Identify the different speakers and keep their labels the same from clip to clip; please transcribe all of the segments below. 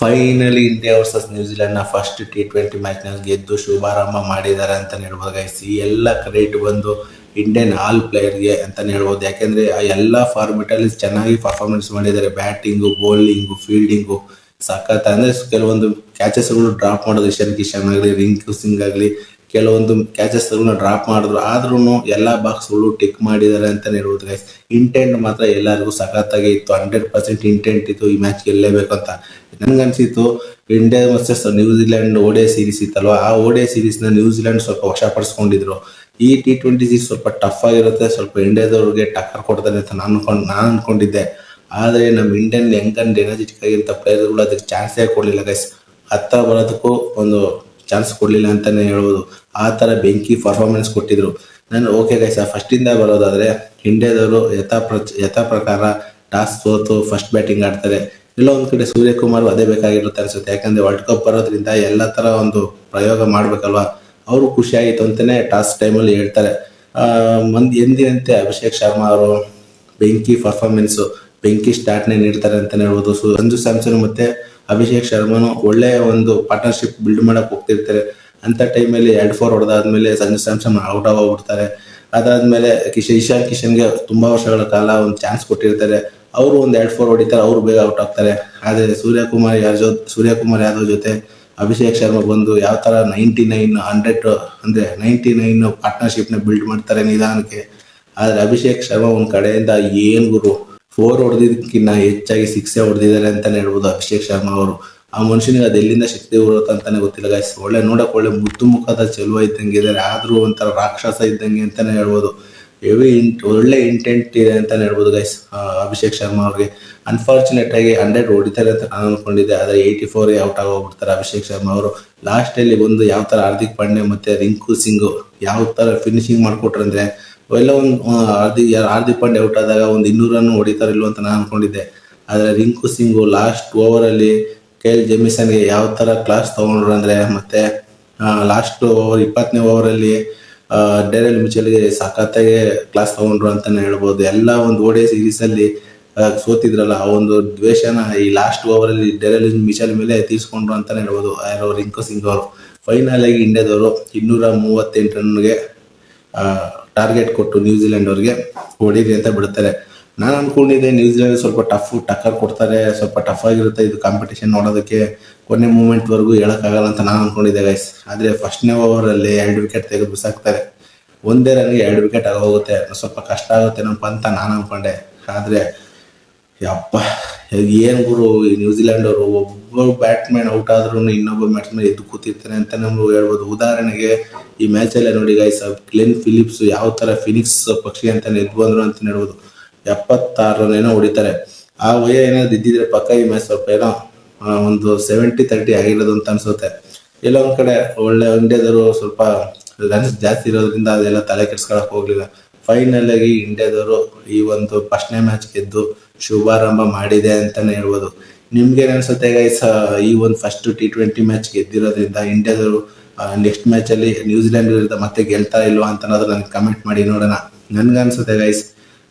Speaker 1: Finally India versus ನ್ಯೂಜಿಲೆಂಡ್ನ first T twenty ಮ್ಯಾಚ್ನ ಗೆದ್ದು ಶುಭಾರಂಭ ಮಾಡಿದ್ದಾರೆ ಅಂತ ಹೇಳ್ಬೋದು ಗೈಸ್ ಈ ಎಲ್ಲ ಕ್ರೆಡಿಟ್ ಬಂದು ಇಂಡಿಯನ್ ಆಲ್ ಪ್ಲೇಯರ್ಗೆ ಅಂತಲೇ ಹೇಳ್ಬೋದು. ಯಾಕೆಂದರೆ ಆ ಎಲ್ಲ ಫಾರ್ಮೆಟ್ ಅಲ್ಲಿ ಚೆನ್ನಾಗಿ ಪರ್ಫಾರ್ಮೆನ್ಸ್ ಮಾಡಿದ್ದಾರೆ. ಬ್ಯಾಟಿಂಗು ಬೌಲಿಂಗು ಫೀಲ್ಡಿಂಗು ಸಖತ್. ಅಂದರೆ ಕೆಲವೊಂದು ಕ್ಯಾಚಸ್ಗಳು ಡ್ರಾಪ್ ಮಾಡೋದು ಇಶಾನ್ ಕಿಶನ್ ಆಗಲಿ ರಿಂಕು ಸಿಂಗ್ ಆಗಲಿ ಕೆಲವೊಂದು ಕ್ಯಾಚಸ್ ಡ್ರಾಪ್ ಮಾಡಿದ್ರು. ಆದ್ರೂ ಎಲ್ಲ ಬಾಕ್ಸ್ಗಳು ಟಿಕ್ ಮಾಡಿದ್ದಾರೆ ಅಂತ ಹೇಳ್ಬೋದು ಗೈಸ್ ಇಂಟೆಂಟ್ ಮಾತ್ರ ಎಲ್ಲರಿಗೂ ಸಖತ್ತಾಗಿ ಇತ್ತು. ಹಂಡ್ರೆಡ್ ಪರ್ಸೆಂಟ್ ಇಂಟೆಂಟ್ ಇತ್ತು ಈ ಮ್ಯಾಚ್ ಗೆಲ್ಲೇಬೇಕು ಅಂತ ನನ್ಗನ್ಸಿತ್ತು India versus New Zealand ODI series ಇತ್ತಲ್ವ? ಆ ಓಡೆ ಸೀರೀಸ್ನ ನ್ಯೂಜಿಲೆಂಡ್ ಸ್ವಲ್ಪ ವಶಪಡಿಸ್ಕೊಂಡಿದ್ರು. ಈ ಟಿ ಟ್ವೆಂಟಿ ಸೀರೀಸ್ ಸ್ವಲ್ಪ ಟಫ್ ಆಗಿರುತ್ತೆ. ಸ್ವಲ್ಪ ಇಂಡಿಯಾದವ್ರಿಗೆ ಟಕ್ಕರ್ ಕೊಡ್ತಾರೆ ಅಂತ ನಾನು ಅನ್ಕೊಂಡು, ನಾನು ಅನ್ಕೊಂಡಿದ್ದೆ. ಆದ್ರೆ ನಮ್ಮ ಇಂಡಿಯನ್ ಯಂಗ್ ಅಂಡ್ ಎನರ್ಜೆಟಿಕ್ ಆಗಿರಂತ ಪ್ಲೇಯರ್ಗಳು ಅದಕ್ಕೆ ಚಾನ್ಸೇ ಕೊಡ್ಲಿಲ್ಲ ಗೈಸ್ ಹತ್ತಿರ ಬರೋದಕ್ಕೂ ಒಂದು ಚಾನ್ಸ್ ಕೊಡಲಿಲ್ಲ ಅಂತಾನೆ ಹೇಳ್ಬೋದು. ಆ ಥರ ಬೆಂಕಿ ಪರ್ಫಾರ್ಮೆನ್ಸ್ ಕೊಟ್ಟಿದ್ರು. ನಾನು ಓಕೆ ಗೈಸ ಫಸ್ಟಿಂದ ಬರೋದಾದರೆ ಇಂಡಿಯಾದವರು ಯಥಾ ಪ್ರ, ಯಥಾ ಪ್ರಕಾರ ಟಾಸ್ ಸೋತು ಫಸ್ಟ್ ಬ್ಯಾಟಿಂಗ್ ಆಡ್ತಾರೆ. ಎಲ್ಲೋ ಒಂದು ಕಡೆ ಸೂರ್ಯಕುಮಾರ್ ಅದೇ ಬೇಕಾಗಿರುತ್ತೆ ಅನಿಸುತ್ತೆ. ಯಾಕಂದ್ರೆ ವರ್ಲ್ಡ್ ಕಪ್ ಬರೋದ್ರಿಂದ ಎಲ್ಲ ಥರ ಒಂದು ಪ್ರಯೋಗ ಮಾಡಬೇಕಲ್ವಾ? ಅವರು ಖುಷಿ ಅಂತಲೇ ಟಾಸ್ ಟೈಮಲ್ಲಿ ಹೇಳ್ತಾರೆ. ಮಂದಿ ಎಂದಿನಂತೆ ಅಭಿಷೇಕ್ ಶರ್ಮಾ ಅವರು ಬೆಂಕಿ ಪರ್ಫಾರ್ಮೆನ್ಸು ಬೆಂಕಿ ಸ್ಟಾರ್ಟ್ನೇ ನೀಡ್ತಾರೆ ಅಂತಲೇ ಹೇಳ್ಬೋದು. ಸಂಜು ಸ್ಯಾಮ್ಸನ್ ಮತ್ತೆ ಅಭಿಷೇಕ್ ಶರ್ಮಾನು ಒಳ್ಳೆ ಒಂದು ಪಾರ್ಟ್ನರ್ಶಿಪ್ ಬಿಲ್ಡ್ ಮಾಡಕ್ ಹೋಗ್ತಿರ್ತಾರೆ. ಅಂತ ಟೈಮಲ್ಲಿ ಎರಡ್ ಫೋರ್ ಹೊಡೆದಾದ್ಮೇಲೆ ಸಂಜು ಸ್ಯಾಮ್ಸನ್ ಔಟ್ ಹೋಗ್ಬಿಡ್ತಾರೆ ಅದಾದ್ಮೇಲೆ ಕಿಶ ಇಶಾನ್ ಕಿಶನ್ಗೆ ತುಂಬಾ ವರ್ಷಗಳ ಕಾಲ ಒಂದು ಚಾನ್ಸ್ ಕೊಟ್ಟಿರ್ತಾರೆ. ಅವರು ಒಂದು ಎರಡ್ ಫೋರ್ ಹೊಡಿತಾರೆ, ಅವರು ಬೇಗ ಔಟ್ ಆಗ್ತಾರೆ. ಆದ್ರೆ ಸೂರ್ಯಕುಮಾರ್ ಯಾರ ಜೊ, ಸೂರ್ಯಕುಮಾರ್ ಯಾದವ್ ಜೊತೆ ಅಭಿಷೇಕ್ ಶರ್ಮಾ ಬಂದು ಯಾವ ತರ ನೈಂಟಿ ನೈನ್ ಹಂಡ್ರೆಡ್ ಅಂದ್ರೆ ನೈಂಟಿ ನೈನ್ ಪಾರ್ಟ್ನರ್ಶಿಪ್ನ ಬಿಲ್ಡ್ ಮಾಡ್ತಾರೆ ನಿಧಾನಕ್ಕೆ. ಆದ್ರೆ ಅಭಿಷೇಕ್ ಶರ್ಮಾ ಒಂದ್ ಕಡೆಯಿಂದ ಏನ್ ಗುರು? ಫೋರ್ ಹೊಡೆದಿದ್ದಕ್ಕಿಂತ ಹೆಚ್ಚಾಗಿ ಸಿಕ್ಸೇ ಹೊಡೆದಿದ್ದಾರೆ ಅಂತಾನೆ ಹೇಳ್ಬೋದು ಅಭಿಷೇಕ್ ಶರ್ಮಾ ಅವರು. ಆ ಮನುಷ್ಯನಿಗೆ ಅದು ಎಲ್ಲಿಂದ ಶಕ್ತಿ ಬರುತ್ತೆ ಅಂತಾನೆ ಗೊತ್ತಿಲ್ಲ ಗಾಯ್ಸ್ ಒಳ್ಳೆ ನೋಡಕ್ ಒಳ್ಳೆ ಮುದ್ದು ಮುಖದ ಚೆಲುವ ಇದ್ದಂಗೆ ಇದ್ದಾರೆ. ಆದ್ರೂ ಒಂಥರ ರಾಕ್ಷಸ ಇದ್ದಂಗೆ ಅಂತಾನೆ ಹೇಳ್ಬೋದು. ಹೆವಿ ಇಂಟ್ ಒಳ್ಳೆ ಇಂಟೆಂಟ್ ಇದೆ ಅಂತಾನೆ ಹೇಳ್ಬೋದು ಗೈಸ್ ಅಭಿಷೇಕ್ ಶರ್ಮಾ ಅವ್ರಿಗೆ. ಅನ್ಫಾರ್ಚುನೇಟ್ ಆಗಿ ಹಂಡ್ರೆಡ್ ಹೊಡಿತಾರೆ ಅಂತ ನಾನು ಅನ್ಕೊಂಡಿದ್ದೆ. ಆದರೆ ಏಯ್ಟಿ ಫೋರ್ ಔಟ್ ಆಗೋಗ್ಬಿಡ್ತಾರೆ ಅಭಿಷೇಕ್ ಶರ್ಮಾ ಅವರು. ಲಾಸ್ಟ್ ಅಲ್ಲಿ ಬಂದು ಯಾವ ತರ ಹಾರ್ದಿಕ್ ಪಾಂಡೆ ಮತ್ತೆ ರಿಂಕು ಸಿಂಗ್ ಯಾವ ತರ ಫಿನಿಶಿಂಗ್ ಮಾಡ್ಕೊಟ್ರಂದ್ರೆ ಎಲ್ಲ ಒಂದು ಹಾರ್ದಿಕ್ ಹಾರ್ದಿಕ್ ಪಾಂಡೆ ಔಟ್ ಆದಾಗ ಒಂದು ಇನ್ನೂರು ರನ್ ಹೊಡಿತಾರಿಲ್ವ ಅಂತ ನಾನು ಅನ್ಕೊಂಡಿದ್ದೆ. ಆದ್ರೆ ರಿಂಕು ಸಿಂಗು ಲಾಸ್ಟ್ ಓವರ್ ಅಲ್ಲಿ ಕೆ ಎಲ್ ಜೆಮಿಸನ್ಗೆ ಯಾವ ತರ ಕ್ಲಾಸ್ ತಗೊಂಡ್ರು ಅಂದ್ರೆ ಮತ್ತೆ ಲಾಸ್ಟ್ ಓವರ್ ಇಪ್ಪತ್ತನೇ ಓವರ್ ಅಲ್ಲಿ ಡೇರಲ್ ಮಿಚಲ್ಗೆ ಸಖತ್ತಾಗೆ ಕ್ಲಾಸ್ ತಗೊಂಡ್ರು ಅಂತಲೇ ಹೇಳ್ಬೋದು. ಎಲ್ಲ ಒಂದು ಓಡೆ ಸೀರೀಸ್ ಅಲ್ಲಿ ಆ, ಸೋತಿದ್ರಲ್ಲ ಆ ಒಂದು ದ್ವೇಷನ ಈ ಲಾಸ್ಟ್ ಓವರ್ ಅಲ್ಲಿ ಡೆರಲ್ ಮಿಚಲ್ ಮೇಲೆ ತೀರ್ಸ್ಕೊಂಡ್ರು ಅಂತಲೇ ಹೇಳ್ಬೋದು. ಯಾರೋ ರಿಂಕು ಸಿಂಗ್ ಅವರು. ಫೈನಲ್ ಆಗಿ ಇಂಡಿಯಾದವರು ಇನ್ನೂರ ಮೂವತ್ತೆಂಟು ರನ್ಗೆ ಟಾರ್ಗೆಟ್ ಕೊಟ್ಟು ನ್ಯೂಜಿಲೆಂಡ್ ಅವ್ರಿಗೆ ಹೊಡೀರಿ ಅಂತ ಬಿಡ್ತಾರೆ. ನಾನು ಅನ್ಕೊಂಡಿದ್ದೆ ನ್ಯೂಜಿಲೆಂಡ್ ಸ್ವಲ್ಪ ಟಫ್ ಟಕ್ಕರ್ ಕೊಡ್ತಾರೆ, ಸ್ವಲ್ಪ ಟಫ್ ಆಗಿರುತ್ತೆ ಇದು ಕಾಂಪಿಟೇಷನ್ ನೋಡೋದಕ್ಕೆ. ಕೊನೆ ಮೂಮೆಂಟ್ ವರೆಗೂ ಹೇಳಕ್ಕಾಗಲ್ಲ ಅಂತ ನಾನು ಅನ್ಕೊಂಡಿದ್ದೆ ಗೈಸ್ ಆದ್ರೆ ಫಸ್ಟ್ನೇ ಓವರಲ್ಲಿ ಎರಡು ವಿಕೆಟ್ ತೆಗೆದು ಬಿಸಾಕ್ತಾರೆ. ಒಂದೇ ರನ್ಗೆ ಎರಡು ವಿಕೆಟ್ ಆಗೋಗುತ್ತೆ. ಸ್ವಲ್ಪ ಕಷ್ಟ ಆಗುತ್ತೇನಪ್ಪ ಅಂತ ನಾನು ಅನ್ಕೊಂಡೆ. ಆದ್ರೆ, ಯಪ್ಪ ಏನ್ ಗುರು ನ್ಯೂಜಿಲೆಂಡ್ ಅವರು ಒಬ್ಬ ಬ್ಯಾಟ್ಸ್ಮನ್ ಔಟ್ ಆದ್ರೂ ಇನ್ನೊಬ್ಬ ಬ್ಯಾಟ್ಸ್ಮನ್ ಎದ್ದು ಕೂತಿರ್ತಾನೆ ಅಂತ ನಮ್ಗೆ ಹೇಳ್ಬೋದು. ಉದಾಹರಣೆಗೆ ಈ ಮ್ಯಾಚ್ ಅಲ್ಲೇ ನೋಡಿ ಗೈಸ್ ಗ್ಲೆನ್ ಫಿಲಿಪ್ಸ್ ಯಾವ ತರ ಫಿನಿಕ್ಸ್ ಪಕ್ಷಿ ಅಂತ ಎದ್ದು ಬಂದ್ರು ಅಂತ ಹೇಳ್ಬೋದು. ಎಪ್ಪತ್ತಾರು ಏನೋ ಹೊಡಿತಾರೆ. ಆ ವಯ ಏನಾದ್ರು ಇದ್ದಿದ್ರೆ ಪಕ್ಕ ಈ ಮ್ಯಾಚ್ ಸ್ವಲ್ಪ ಏನೋ ಒಂದು ಸೆವೆಂಟಿ ತರ್ಟಿ ಆಗಿರೋದು ಅಂತ ಅನ್ಸುತ್ತೆ. ಎಲ್ಲ ಒಂದ್ ಕಡೆ ಒಳ್ಳೆ ಇಂಡಿಯಾದವರು ಸ್ವಲ್ಪ ರನ್ಸ್ ಜಾಸ್ತಿ ಇರೋದ್ರಿಂದ ಅದೆಲ್ಲ ತಲೆ ಕೆಡ್ಸ್ಕೊಳಕ್ ಹೋಗ್ಲಿಲ್ಲ. ಫೈನಲ್ ಆಗಿ ಇಂಡಿಯಾದವರು ಈ ಒಂದು ಫಸ್ಟ್ನೇ ಮ್ಯಾಚ್ ಗೆದ್ದು ಶುಭಾರಂಭ ಮಾಡಿದೆ ಅಂತಾನೆ ಹೇಳ್ಬೋದು. ನಿಮ್ಗೆ ಅನ್ಸುತ್ತೆ ಗೈಸ್ ಈ ಒಂದು ಫಸ್ಟ್ ಟಿ ಟ್ವೆಂಟಿ ಮ್ಯಾಚ್ ಗೆದ್ದಿರೋದ್ರಿಂದ ಇಂಡಿಯಾದವರು ನೆಕ್ಸ್ಟ್ ಮ್ಯಾಚ್ ಅಲ್ಲಿ ನ್ಯೂಜಿಲೆಂಡ್ ವಿರುದ್ಧ ಮತ್ತೆ ಗೆಲ್ತಾ ಇಲ್ವಾ ಅಂತ ಅನ್ನೋದು ನನಗೆ ಕಮೆಂಟ್ ಮಾಡಿ ನೋಡೋಣ. ನನ್ಗೆ ಅನ್ಸುತ್ತೆ ಗೈಸ್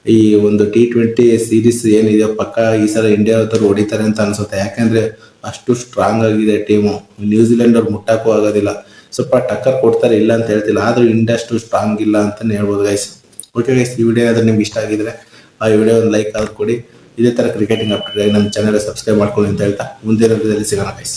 Speaker 1: ಈ ಒಂದು ಟಿ ಟ್ವೆಂಟಿ ಸೀರೀಸ್ ಏನಿದೆ ಪಕ್ಕ ಈ ಸಲ ಇಂಡಿಯಾದವರು ಹೊಡಿತಾರೆ ಅಂತ ಅನ್ಸುತ್ತೆ. ಯಾಕಂದ್ರೆ ಅಷ್ಟು ಸ್ಟ್ರಾಂಗ್ ಆಗಿದೆ ಟೀಮು ನ್ಯೂಜಿಲೆಂಡ್ ಅವ್ರು ಮುಟ್ಟಕ್ಕೂ ಆಗೋದಿಲ್ಲ. ಸ್ವಲ್ಪ ಟಕ್ಕರ್ ಕೊಡ್ತಾರೆ ಇಲ್ಲ ಅಂತ ಹೇಳ್ತಿಲ್ಲ, ಆದ್ರೂ ಇಂಡಿಯಾ ಅಷ್ಟು ಸ್ಟ್ರಾಂಗ್ ಇಲ್ಲ ಅಂತಾನೆ ಹೇಳ್ಬೋದು ಗೈಸ್ ಓಕೆ ಗೈಸ್ ಈ ವಿಡಿಯೋ ಆದ್ರೆ ನಿಮ್ಗೆ ಇಷ್ಟ ಆಗಿದ್ರೆ ಆ ವಿಡಿಯೋ ಒಂದು ಲೈಕ್ ಆದ್ರೂ ಕೊಡಿ. ಇದೇ ತರ ಕ್ರಿಕೆಟಿಂಗ್ ಅಪ್ಡೇಟ್ ನಮ್ಮ ಚಾನೆಲ್ ಸಬ್ಸ್ಕ್ರೈಬ್ ಮಾಡ್ಕೊಳ್ಳಿ ಅಂತ ಹೇಳ್ತಾ ಮುಂದಿನ ವಿಡಿಯೋದಲ್ಲಿ ಸಿಗೋಣ ಗೈಸ್